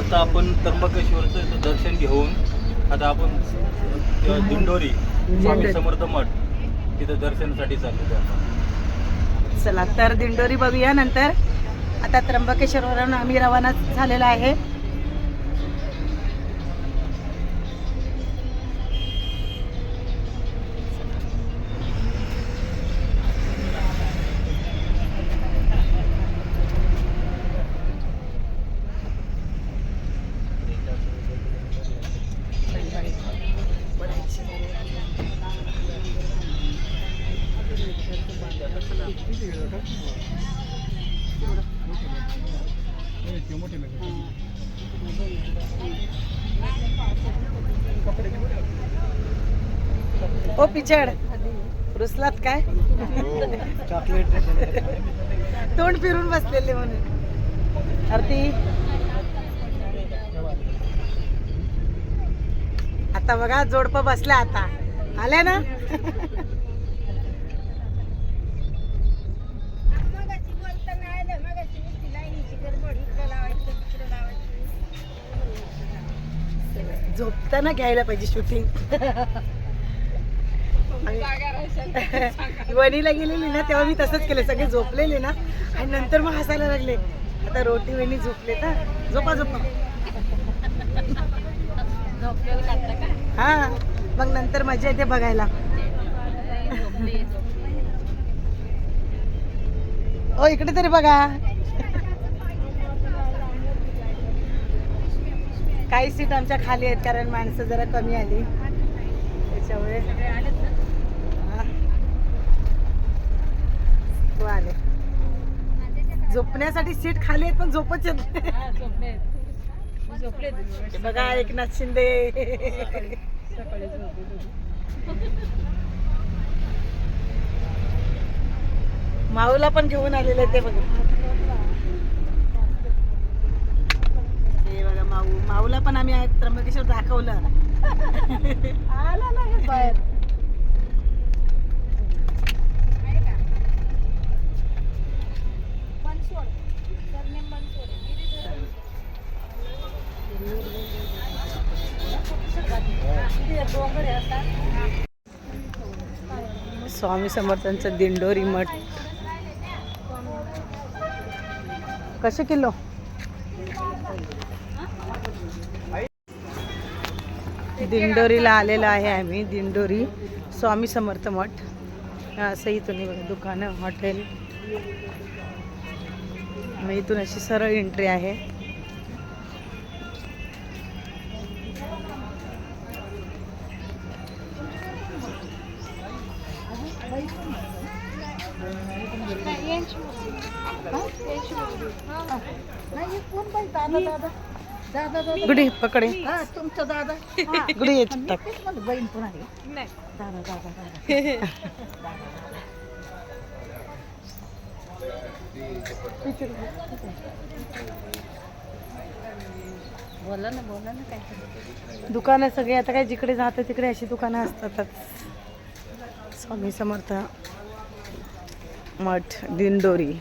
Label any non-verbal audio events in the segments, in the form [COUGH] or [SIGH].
आता आपण त्र्यंबकेश्वरचं दर्शन घेऊन आता आपण दिंडोरी स्वामी. समर्थ मठ तिथं दर्शनासाठी चाललेलो आहे आपण. चला तर दिंडोरी बघूया नंतर. आता त्र्यंबकेश्वरवरून आम्ही रवाना झालेलो आहे. पिचड रुसलात काय? तोंड फिरून बसलेले म्हणून. आरती. आता बघा जोडप बसल्या आता. आल्या ना? झोपताना घ्यायला पाहिजे शूटिंग [LAUGHS] वणीला गेलेली ना तेव्हा मी तसंच केलं. सगळे झोपलेले ना. आणि नंतर मग हसायला लागले. आता रोटी वेणी झोपले ना झोपा झोपा. हा. मग नंतर मजा येते बघायला. ओ इकडे तरी बघा. काही सीट आमच्या खाली आहेत कारण माणसं जरा कमी आली. त्याच्यामुळे हा. आले. झोपण्यासाठी सीट खाली आहेत पण झोपच येत बघा एकनाथ शिंदे. माऊला पण घेऊन आलेले ते बघा. बघा माऊ. माऊला पण आम्ही त्र्यंबकेश्वर दाखवलं. आला ना बाहेर. स्वामी समर्थांचं दिंडोरी मठ. कसे किलो? दिंडोरीला आलेलो आहे आम्ही दिंडोरी स्वामी समर्थ मठ. असं इथून हे बघा दुकानं हॉटेल. मग इथून अशी सरळ एंट्री आहे. गुडी पकडे तुमचं दादा. गुडी टाक. बहीण पण आहे दादा दादा दादा. बोला ना बोला ना काय दुकानं सगळी आता काय जिकडे जातं तिकडे अशी दुकानं असतातच स्वामी समर्थ मठ दिंडोरी.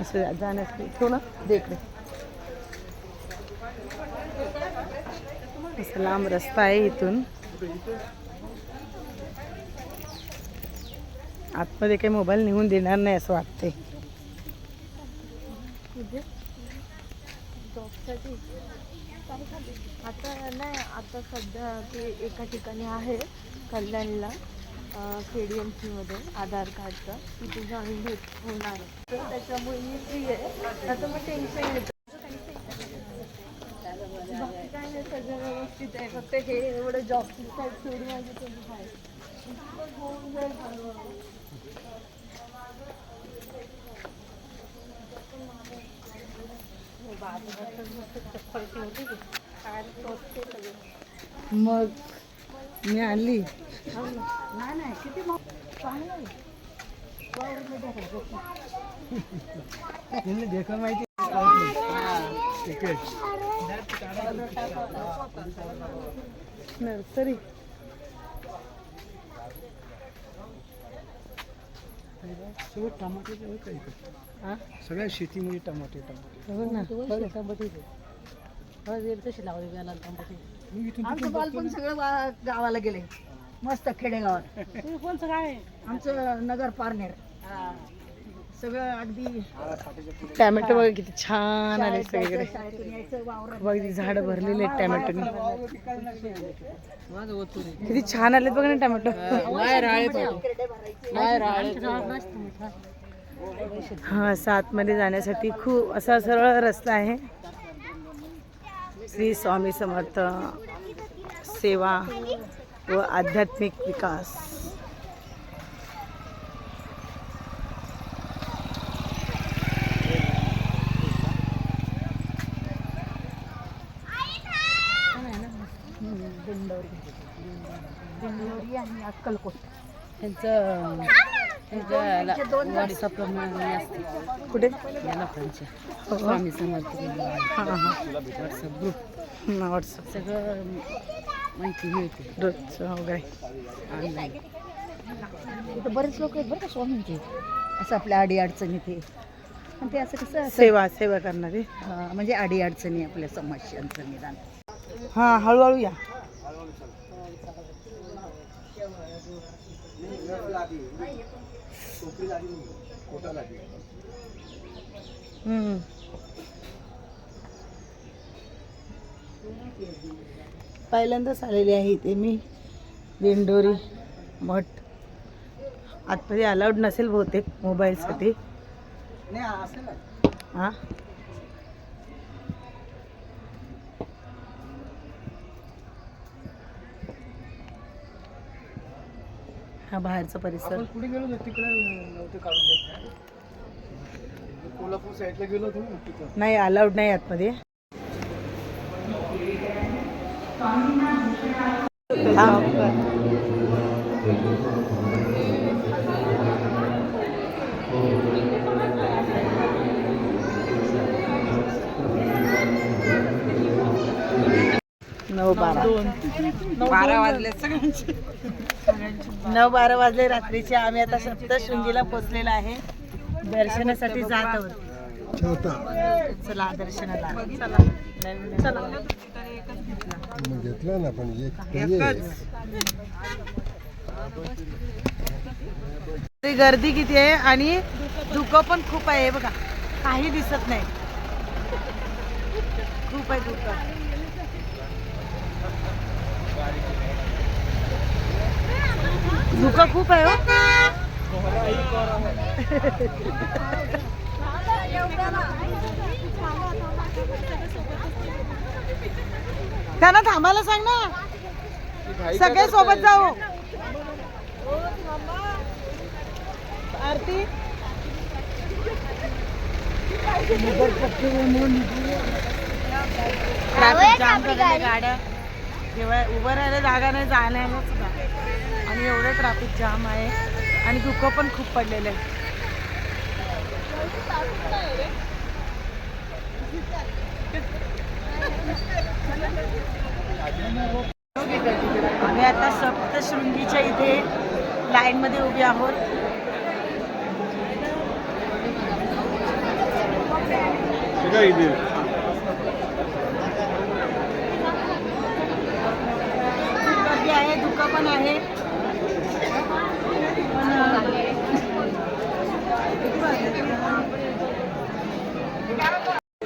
असं जाण्यासाठी ठेवू ना दे असं लांब रस्ता आहे इथून. आतमध्ये काही मोबाईल निघून देणार नाही असं वाटते आता नाही आता सध्या ते एका ठिकाणी आहे कल्याणला. के डी एम सीमध्ये आधार कार्डचं तिथे जॉईन भेट होणार आहे. तर त्याच्यामुळे मी फ्री आहे. आता मग टेन्शन येतं बाकी काय नाही सगळं व्यवस्थित आहे फक्त हे एवढं जॉबची साईड सोडून माझी तुम्ही आहे मग होऊन जाईल मग मी आणली माहिती नर्सरी सगळं हा सगळ्या शेतीमध्ये टमाटे टमाटे. हो ना बघ. तशी लावली वेळाला टमाटे. आमचं बालपण सगळं गावाला गेले. मस्त खेडेगावात. तुम्ही कोणचं गाव आहे? आमचं नगर पारनेर. सगळं अगदी टॅमॅटो बघा किती छान आले सगळीकडे. शाळेतून यायचं वावरात बघ किती झाडं भरलेले आहेत टॅमॅटोनी. किती छान आलेत बघा ना टॅमॅटो. हा सातमध्ये जाण्यासाठी खूप असा सरळ रस्ता आहे. श्री स्वामी समर्थ सेवा. व आध्यात्मिक विकास. आणि अक्कलकोट. त्यांचं कुठे? हां. हां व्हॉट्सअप ग्रुप व्हॉट्सअप सगळं माहिती मिळते. रोजचं ऑनलाईन इथं बरेच लोक आहेत बरं का स्वामींचे. असं आपल्या अडी अडचणी ते. पण ते असं कसं असं सेवा सेवा करणारी. हा, म्हणजे अडी अडचणी आपल्या समस्यांचं निदान. हां हळूहळू या. हम्म. पहिल्यांदाच आलेली आहे इथे मी. दिंडोरी. मठ. आतमध्ये अलाउड नसेल बहुतेक मोबाईलसाठी. हां? हा बाहेरचा परिसर. कुठे गेलो तिकडे काढून कोल्हापूर साईडला गेलो नाही अलाउड नाही आतमध्ये. नऊ बारा. बारा वाजले नऊ बारा वाजले रात्रीचे. आम्ही आता सप्तशृंगीला पोचलेलो आहे. दर्शनासाठी जात आहोत. चला दर्शनाला. चला. चला घेतलं ना पण एक तरी गर्दी किती आहे आणि धुकं पण खूप आहे हे बघा. काही दिसत नाही. खूप आहे धुकं. धुकं खूप आहे हो. त्यांना थांबायला सांग ना. सगळे सोबत जाऊ. आरती? ट्रॅफिक जाम झालेले गाड्या. उभं राहायला जागा नाही जाण्याला सुद्धा. आणि एवढं ट्रॅफिक जाम आहे. आणि धुकं पण खूप पडलेलं आहे. आम्ही आता सप्तशृंगीच्या इथे लाईनमध्ये उभे आहोत. गर्दी आहे धुकं पण आहे पण, अं, किती वाजले?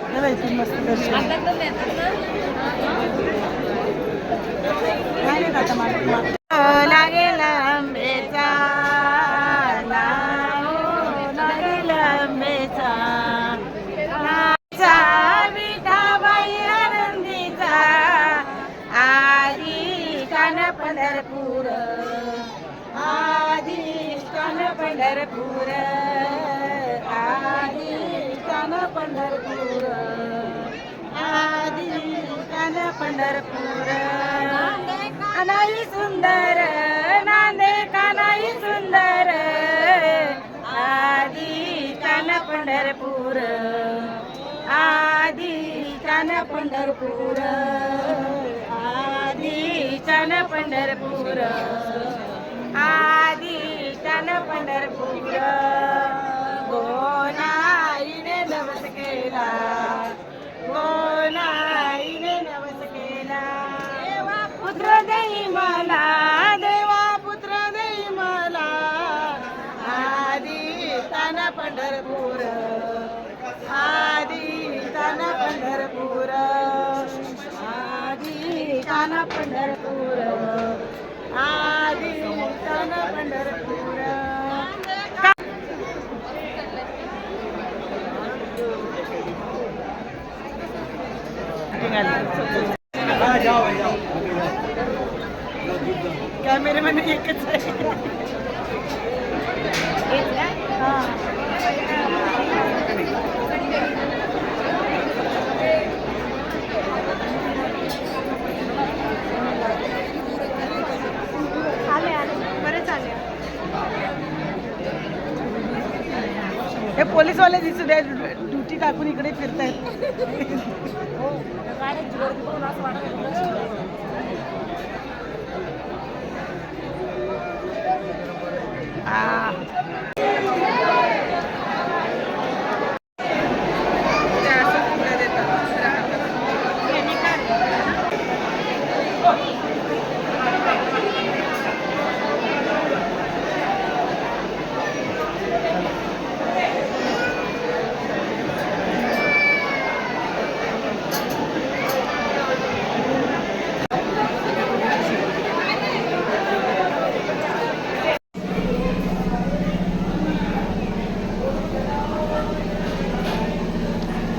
हे बघ, इथून मस्त दर्शन पंढरपूर. कानाई सुंदर नांदे कानाई सुंदर. आधी कान पंढरपूर आधी कान पंढरपूर. आधी कान पंढरपूर आधी कान पंढरपूर गोनाईने नवस केला गोनाईने विठ्ठला पंढरपूर आधी विठ्ठला पंढरपूर कॅमेरामॅन एकच आहे हा आले आले बरेच आले हे दिसू द्या ड्युटी टाकून इकडे फिरतायत आ.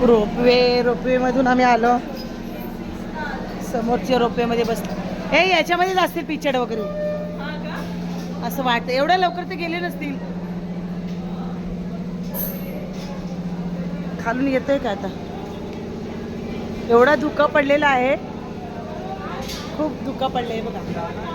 रोपवे रोपवे मधून आम्ही आलो. समोरच्या रोपवे मध्ये बसलो हे याच्यामध्येच असतील पिचड वगैरे. असं वाटतं. एवढ्या लवकर ते गेले नसतील. खालून येतोय का आता? एवढा धुका पडलेला आहे. खूप धुका आहे बघा.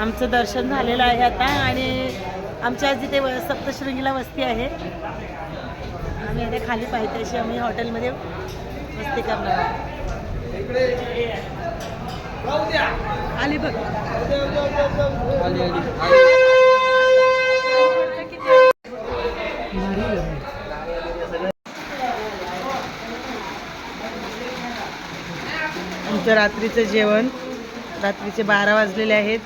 आमचं दर्शन झालेलं आहे आता आणि आमच्या जिथे व- सप्तशृंगीला वस्ती आहे. आम्ही इथे खाली पाहिजे अशी आम्ही हॉटेलमध्ये वस्ती करणार आहोत. आली बघ. आमचं रात्रीचं जेवण. रात्रीचे बारा वाजलेले आहेत.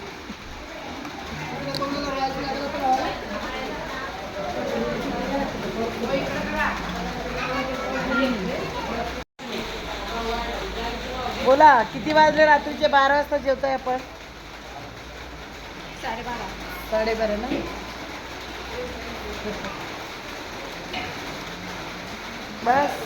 बोला किती वाजले रात्रीचे? बारा वाजता जेवतोय आपण. साडेबारा. साडेबारा ना? बस.